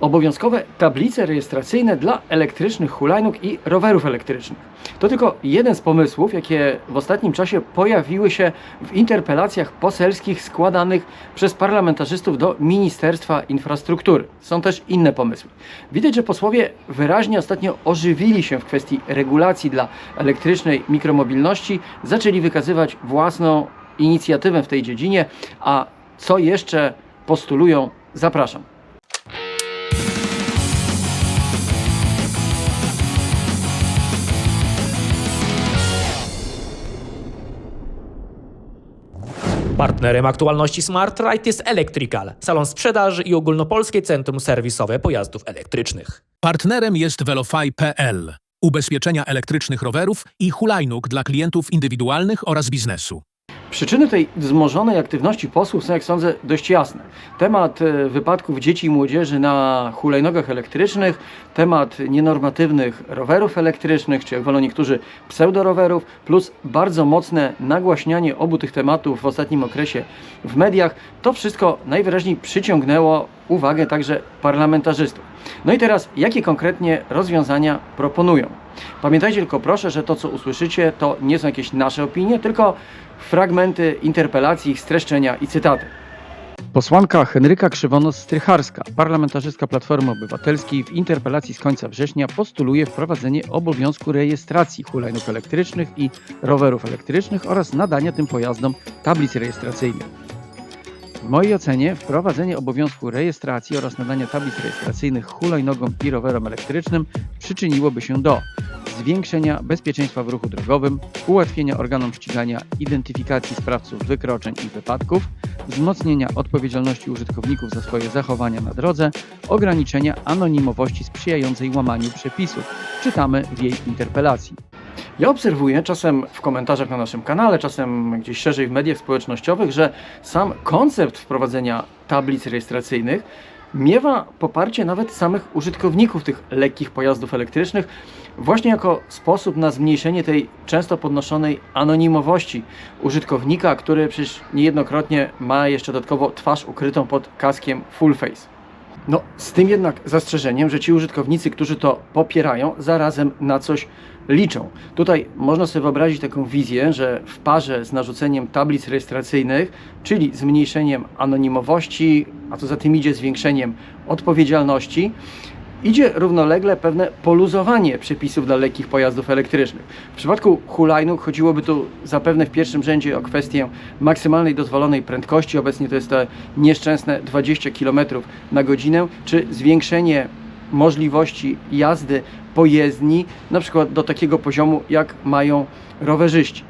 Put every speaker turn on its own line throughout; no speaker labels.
Obowiązkowe tablice rejestracyjne dla elektrycznych hulajnóg i rowerów elektrycznych. To tylko jeden z pomysłów, jakie w ostatnim czasie pojawiły się w interpelacjach poselskich składanych przez parlamentarzystów do Ministerstwa Infrastruktury. Są też inne pomysły. Widać, że posłowie wyraźnie ostatnio ożywili się w kwestii regulacji dla elektrycznej mikromobilności, zaczęli wykazywać własną inicjatywę w tej dziedzinie, a co jeszcze postulują, zapraszam.
Partnerem aktualności Smart Ride jest Electrical, salon sprzedaży i ogólnopolskie centrum serwisowe pojazdów elektrycznych.
Partnerem jest Velofy.pl. Ubezpieczenia elektrycznych rowerów i hulajnóg dla klientów indywidualnych oraz biznesu.
Przyczyny tej wzmożonej aktywności posłów są, jak sądzę, dość jasne. Temat e, wypadków dzieci i młodzieży na hulajnogach elektrycznych, temat nienormatywnych rowerów elektrycznych, czy jak wolą niektórzy pseudorowerów, plus bardzo mocne nagłaśnianie obu tych tematów w ostatnim okresie w mediach, to wszystko najwyraźniej przyciągnęło uwagę także parlamentarzystów. No i teraz, jakie konkretnie rozwiązania proponują? Pamiętajcie tylko proszę, że to co usłyszycie to nie są jakieś nasze opinie, tylko fragmenty interpelacji, ich streszczenia i cytaty. Posłanka Henryka Krzywonos-Strycharska, parlamentarzystka Platformy Obywatelskiej w interpelacji z końca września postuluje wprowadzenie obowiązku rejestracji hulajnóg elektrycznych i rowerów elektrycznych oraz nadania tym pojazdom tablic rejestracyjnych. W mojej ocenie wprowadzenie obowiązku rejestracji oraz nadania tablic rejestracyjnych hulajnogom i rowerom elektrycznym przyczyniłoby się do zwiększenia bezpieczeństwa w ruchu drogowym, ułatwienia organom ścigania identyfikacji sprawców wykroczeń i wypadków, wzmocnienia odpowiedzialności użytkowników za swoje zachowania na drodze, ograniczenia anonimowości sprzyjającej łamaniu przepisów. Czytamy w jej interpelacji. Ja obserwuję czasem w komentarzach na naszym kanale, czasem gdzieś szerzej w mediach społecznościowych, że sam koncept wprowadzenia tablic rejestracyjnych miewa poparcie nawet samych użytkowników tych lekkich pojazdów elektrycznych, właśnie jako sposób na zmniejszenie tej często podnoszonej anonimowości użytkownika, który przecież niejednokrotnie ma jeszcze dodatkowo twarz ukrytą pod kaskiem full face. No, z tym jednak zastrzeżeniem, że ci użytkownicy, którzy to popierają, zarazem na coś liczą. Tutaj można sobie wyobrazić taką wizję, że w parze z narzuceniem tablic rejestracyjnych, czyli zmniejszeniem anonimowości, a co za tym idzie zwiększeniem odpowiedzialności, idzie równolegle pewne poluzowanie przepisów dla lekkich pojazdów elektrycznych. W przypadku hulajnóg chodziłoby tu zapewne w pierwszym rzędzie o kwestię maksymalnej dozwolonej prędkości, obecnie to jest te nieszczęsne 20 km na godzinę, czy zwiększenie możliwości jazdy po jezdni, na przykład do takiego poziomu, jak mają rowerzyści.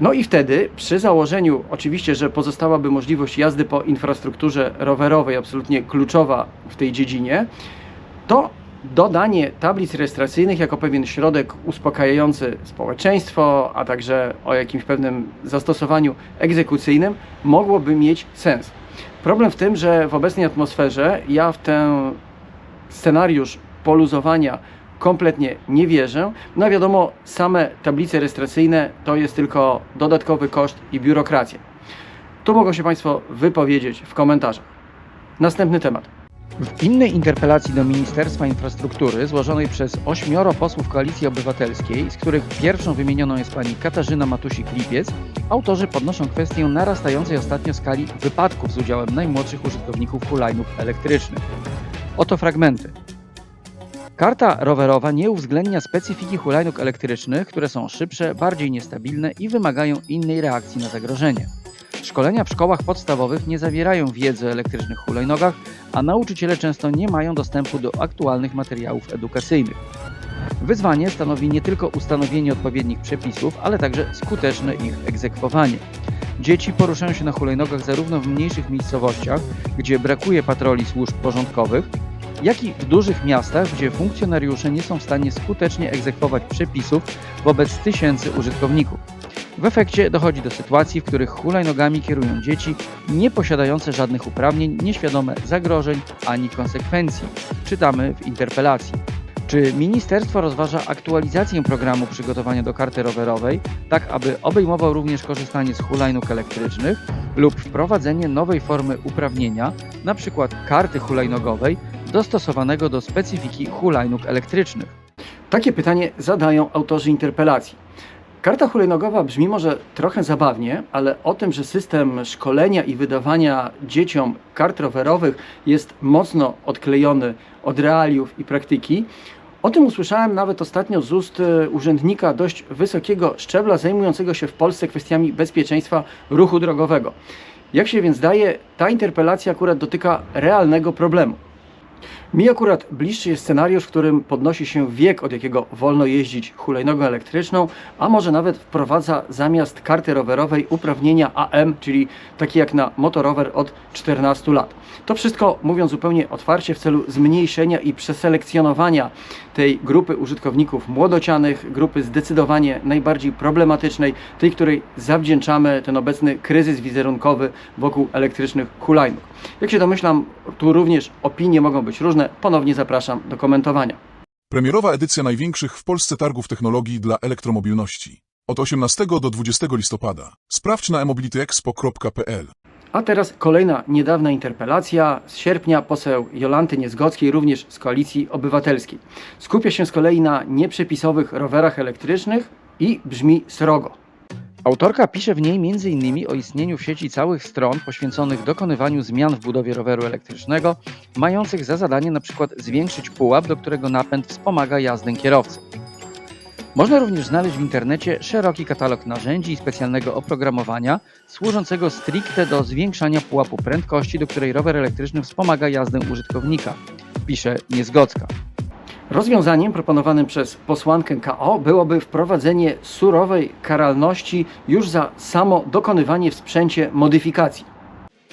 No i wtedy, przy założeniu oczywiście, że pozostałaby możliwość jazdy po infrastrukturze rowerowej, absolutnie kluczowa w tej dziedzinie, to dodanie tablic rejestracyjnych jako pewien środek uspokajający społeczeństwo, a także o jakimś pewnym zastosowaniu egzekucyjnym mogłoby mieć sens. Problem w tym, że w obecnej atmosferze ja w ten scenariusz poluzowania kompletnie nie wierzę. No wiadomo, same tablice rejestracyjne to jest tylko dodatkowy koszt i biurokracja. Tu mogą się Państwo wypowiedzieć w komentarzach. Następny temat. W innej interpelacji do Ministerstwa Infrastruktury złożonej przez ośmioro posłów Koalicji Obywatelskiej, z których pierwszą wymienioną jest pani Katarzyna Matusik-Lipiec, autorzy podnoszą kwestię narastającej ostatnio skali wypadków z udziałem najmłodszych użytkowników hulajnóg elektrycznych. Oto fragmenty. Karta rowerowa nie uwzględnia specyfiki hulajnóg elektrycznych, które są szybsze, bardziej niestabilne i wymagają innej reakcji na zagrożenie. Szkolenia w szkołach podstawowych nie zawierają wiedzy o elektrycznych hulajnogach, a nauczyciele często nie mają dostępu do aktualnych materiałów edukacyjnych. Wyzwanie stanowi nie tylko ustanowienie odpowiednich przepisów, ale także skuteczne ich egzekwowanie. Dzieci poruszają się na hulajnogach zarówno w mniejszych miejscowościach, gdzie brakuje patroli służb porządkowych, jak i w dużych miastach, gdzie funkcjonariusze nie są w stanie skutecznie egzekwować przepisów wobec tysięcy użytkowników. W efekcie dochodzi do sytuacji, w których hulajnogami kierują dzieci nie posiadające żadnych uprawnień, nieświadome zagrożeń ani konsekwencji. Czytamy w interpelacji. Czy ministerstwo rozważa aktualizację programu przygotowania do karty rowerowej, tak aby obejmował również korzystanie z hulajnóg elektrycznych lub wprowadzenie nowej formy uprawnienia, np. karty hulajnogowej,
dostosowanego do specyfiki hulajnóg elektrycznych.
Takie pytanie zadają autorzy interpelacji. Karta hulajnogowa brzmi może trochę zabawnie, ale o tym, że system szkolenia i wydawania dzieciom kart rowerowych jest mocno odklejony od realiów i praktyki, o tym usłyszałem nawet ostatnio z ust e, urzędnika dość wysokiego szczebla zajmującego się w Polsce kwestiami bezpieczeństwa ruchu drogowego. Jak się więc daje, ta interpelacja akurat dotyka realnego problemu. Mi akurat bliższy jest scenariusz, w którym podnosi się wiek, od jakiego wolno jeździć hulajnogą elektryczną, a może nawet wprowadza zamiast karty rowerowej uprawnienia AM, czyli takie jak na motorower od 14 lat. To wszystko, mówiąc zupełnie otwarcie, w celu zmniejszenia i przeselekcjonowania tej grupy użytkowników młodocianych, grupy zdecydowanie najbardziej problematycznej, tej, której zawdzięczamy ten obecny kryzys wizerunkowy wokół elektrycznych hulajnóg. Jak się domyślam, tu również opinie mogą być różne. Ponownie zapraszam do komentowania.
Premierowa edycja największych w Polsce targów technologii dla elektromobilności. Od 18 do 20 listopada. Sprawdź na e-mobilityexpo.pl.
A teraz kolejna niedawna interpelacja z sierpnia poseł Jolanty Niezgockiej, również z Koalicji Obywatelskiej. Skupia się z kolei na nieprzepisowych rowerach elektrycznych i brzmi srogo.
Autorka pisze w niej m.in. o istnieniu w sieci całych stron poświęconych dokonywaniu zmian w budowie roweru elektrycznego, mających za zadanie np. zwiększyć pułap, do którego napęd wspomaga jazdę kierowcy. Można również znaleźć w internecie szeroki katalog narzędzi i specjalnego oprogramowania służącego stricte do zwiększania pułapu prędkości, do której rower elektryczny wspomaga jazdę użytkownika, pisze Niezgocka.
Rozwiązaniem proponowanym przez posłankę KO byłoby wprowadzenie surowej karalności już za samo dokonywanie w sprzęcie modyfikacji.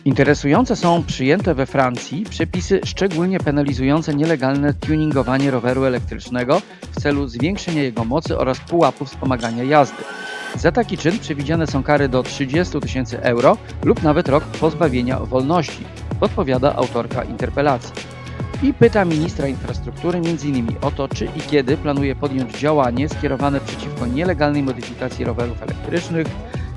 Interesujące są przyjęte we Francji przepisy szczególnie penalizujące nielegalne tuningowanie roweru elektrycznego w celu zwiększenia jego mocy oraz pułapu wspomagania jazdy. Za taki czyn przewidziane są kary do 30 tysięcy euro lub nawet rok pozbawienia wolności, podpowiada autorka interpelacji. I pyta ministra infrastruktury m.in. o to, czy i kiedy planuje podjąć działanie skierowane przeciwko nielegalnej modyfikacji rowerów elektrycznych,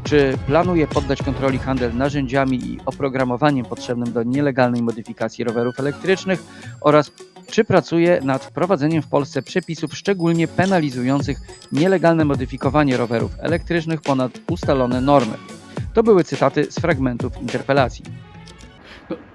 czy planuje poddać kontroli handel narzędziami i oprogramowaniem potrzebnym do nielegalnej modyfikacji rowerów elektrycznych oraz czy pracuje nad wprowadzeniem w Polsce przepisów szczególnie penalizujących nielegalne modyfikowanie rowerów elektrycznych ponad ustalone normy. To były cytaty z fragmentów interpelacji.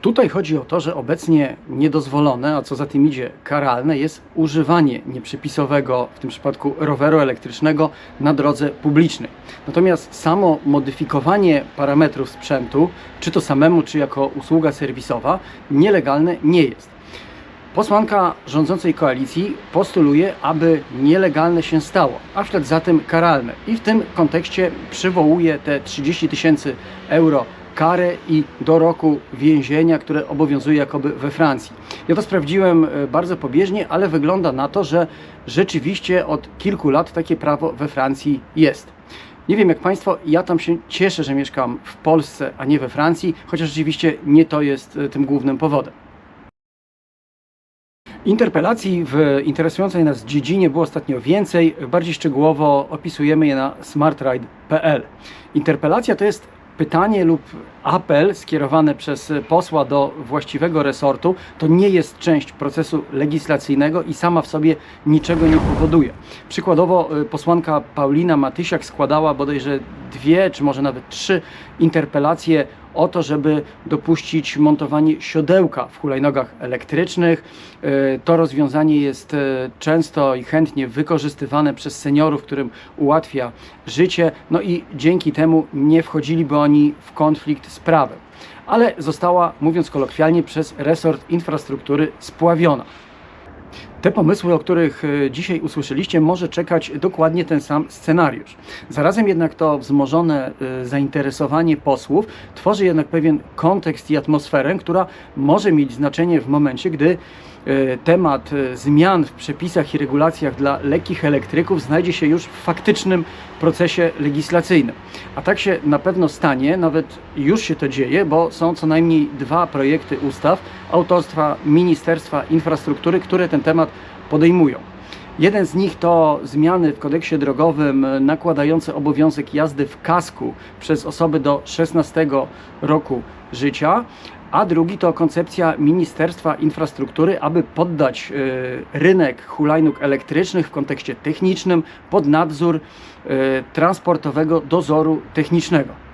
Tutaj chodzi o to, że obecnie niedozwolone, a co za tym idzie karalne, jest używanie nieprzepisowego, w tym przypadku roweru elektrycznego, na drodze publicznej. Natomiast samo modyfikowanie parametrów sprzętu, czy to samemu, czy jako usługa serwisowa, nielegalne nie jest. Posłanka rządzącej koalicji postuluje, aby nielegalne się stało, a w ślad za tym karalne. I w tym kontekście przywołuje te 30 tysięcy euro karę i do roku więzienia, które obowiązuje jakoby we Francji. Ja to sprawdziłem e, bardzo pobieżnie, ale wygląda na to, że rzeczywiście od kilku lat takie prawo we Francji jest. Nie wiem jak Państwo, ja tam się cieszę, że mieszkam w Polsce, a nie we Francji, chociaż rzeczywiście nie to jest e, tym głównym powodem. Interpelacji w interesującej nas dziedzinie było ostatnio więcej. Bardziej szczegółowo opisujemy je na smartride.pl. Interpelacja to jest pytanie lub apel skierowany przez posła do właściwego resortu. To nie jest część procesu legislacyjnego i sama w sobie niczego nie powoduje. Przykładowo y, posłanka Paulina Matysiak składała bodajże dwie, czy może nawet trzy interpelacje o to, żeby dopuścić montowanie siodełka w hulajnogach elektrycznych. Y, To rozwiązanie jest y, często i chętnie wykorzystywane przez seniorów, którym ułatwia życie, no i dzięki temu nie wchodziliby oni w konflikt z prawem. Ale została, mówiąc kolokwialnie, przez resort infrastruktury spławiona. Te pomysły, o których e, dzisiaj usłyszeliście, może czekać dokładnie ten sam scenariusz. Zarazem jednak to wzmożone e, zainteresowanie posłów tworzy jednak pewien kontekst i atmosferę, która może mieć znaczenie w momencie, gdy e, temat zmian w przepisach i regulacjach dla lekkich elektryków znajdzie się już w faktycznym procesie legislacyjnym. A tak się na pewno stanie, nawet już się to dzieje, bo są co najmniej dwa projekty ustaw autorstwa Ministerstwa Infrastruktury, które ten temat podejmują. Jeden z nich to zmiany w kodeksie drogowym nakładające obowiązek jazdy w kasku przez osoby do 16 roku życia, a drugi to koncepcja Ministerstwa Infrastruktury, aby poddać e, rynek hulajnóg elektrycznych w kontekście technicznym pod nadzór e, transportowego dozoru technicznego.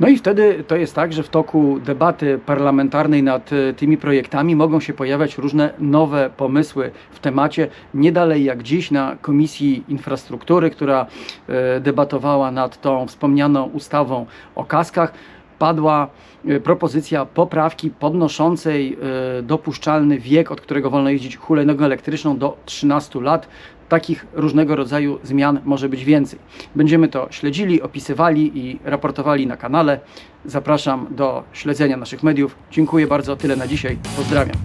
No i wtedy to jest tak, że w toku debaty parlamentarnej nad e, tymi projektami mogą się pojawiać różne nowe pomysły w temacie. Nie dalej jak dziś na Komisji Infrastruktury, która e, debatowała nad tą wspomnianą ustawą o kaskach, padła e, propozycja poprawki podnoszącej dopuszczalny wiek, od którego wolno jeździć hulajnogą elektryczną do 13 lat. Takich różnego rodzaju zmian może być więcej. Będziemy to śledzili, opisywali i raportowali na kanale. Zapraszam do śledzenia naszych mediów. Dziękuję bardzo, tyle na dzisiaj. Pozdrawiam.